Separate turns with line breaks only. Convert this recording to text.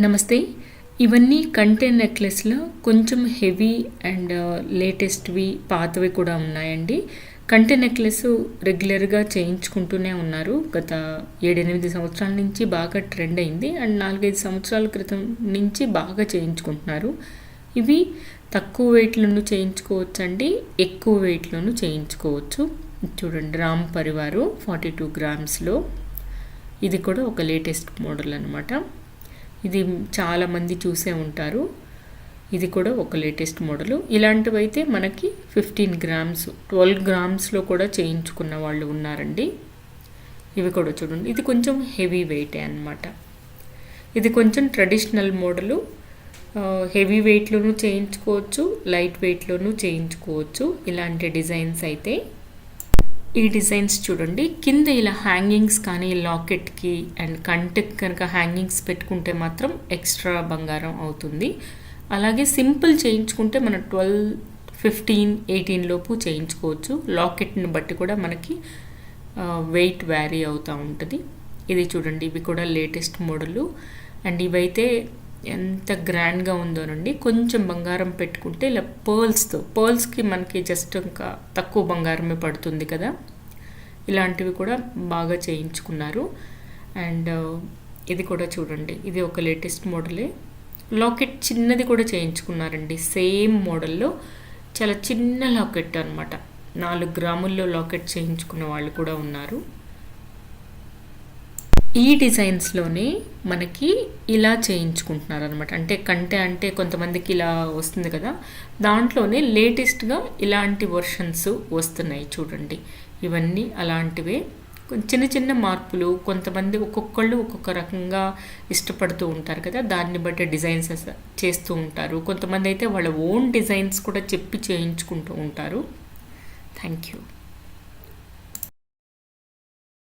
నమస్తే. ఇవన్నీ కంటే నెక్లెస్లో కొంచెం హెవీ అండ్ లేటెస్ట్వి పాతవి కూడా ఉన్నాయండి. కంటే నెక్లెస్ రెగ్యులర్గా చేయించుకుంటూనే ఉన్నారు. గత ఏడెనిమిది సంవత్సరాల నుంచి బాగా ట్రెండ్ అయింది. అండ్ నాలుగైదు సంవత్సరాల క్రితం నుంచి బాగా చేయించుకుంటున్నారు. ఇవి తక్కువ వెయిట్లోనూ చేయించుకోవచ్చు అండి ఎక్కువ వెయిట్లోనూ చేయించుకోవచ్చు. చూడండి రామ్ పరివారు ఫార్టీ టూ గ్రామ్స్లో ఇది కూడా ఒక లేటెస్ట్ మోడల్ అనమాట ఇది చాలామంది చూసే ఉంటారు. ఇది కూడా ఒక లేటెస్ట్ మోడలు. ఇలాంటివి అయితే మనకి ఫిఫ్టీన్ గ్రామ్స్ ట్వెల్వ్ గ్రామ్స్లో కూడా చేయించుకున్న వాళ్ళు ఉన్నారండి. ఇవి కూడా చూడండి. ఇది కొంచెం హెవీ వెయిటే అనమాట ఇది కొంచెం ట్రెడిషనల్ మోడలు. హెవీ వెయిట్లోనూ చేయించుకోవచ్చు లైట్ వెయిట్లోనూ చేయించుకోవచ్చు. ఇలాంటి డిజైన్స్ అయితే ఈ డిజైన్స్ చూడండి. కింద ఇలా హ్యాంగింగ్స్ కానీ లాకెట్కి అండ్ కంటికి కనుక హ్యాంగింగ్స్ పెట్టుకుంటే మాత్రం ఎక్స్ట్రా బంగారం అవుతుంది. అలాగే సింపుల్ చేయించుకుంటే మన ట్వెల్వ్ ఫిఫ్టీన్ ఎయిటీన్ లోపు చేయించుకోవచ్చు. లాకెట్ని బట్టి కూడా మనకి వెయిట్ వ్యారీ అవుతూ ఉంటుంది. ఇది చూడండి ఇవి కూడా లేటెస్ట్ మోడలు. అండ్ ఇవైతే ఎంత గ్రాండ్గా ఉందోనండి కొంచెం బంగారం పెట్టుకుంటే ఇలా పర్ల్స్తో పర్ల్స్కి మనకి జస్ట్ ఇంకా తక్కువ బంగారమే పడుతుంది కదా. ఇలాంటివి కూడా బాగా చేయించుకున్నారు. అండ్ ఇది కూడా చూడండి. ఇది ఒక లేటెస్ట్ మోడలే. లాకెట్ చిన్నది కూడా చేయించుకున్నారండి. సేమ్ మోడల్లో చాలా చిన్న లాకెట్ అనమాట నాలుగు గ్రాముల్లో లాకెట్ చేయించుకున్న వాళ్ళు కూడా ఉన్నారు. ఈ డిజైన్స్లోనే మనకి ఇలా చేయించుకుంటున్నారు అనమాట అంటే కంటే అంటే కొంతమందికి ఇలా వస్తుంది కదా. దాంట్లోనే లేటెస్ట్గా ఇలాంటి వర్షన్స్ వస్తున్నాయి చూడండి. ఇవన్నీ అలాంటివే. చిన్న చిన్న మార్పులు కొంతమంది ఒక్కొక్కళ్ళు ఒక్కొక్క రకంగా ఇష్టపడుతూ ఉంటారు కదా. దాన్ని బట్టి డిజైన్స్ చేస్తూ ఉంటారు. కొంతమంది అయితే వాళ్ళ ఓన్ డిజైన్స్ కూడా చెప్పి చేయించుకుంటూ ఉంటారు. Thank you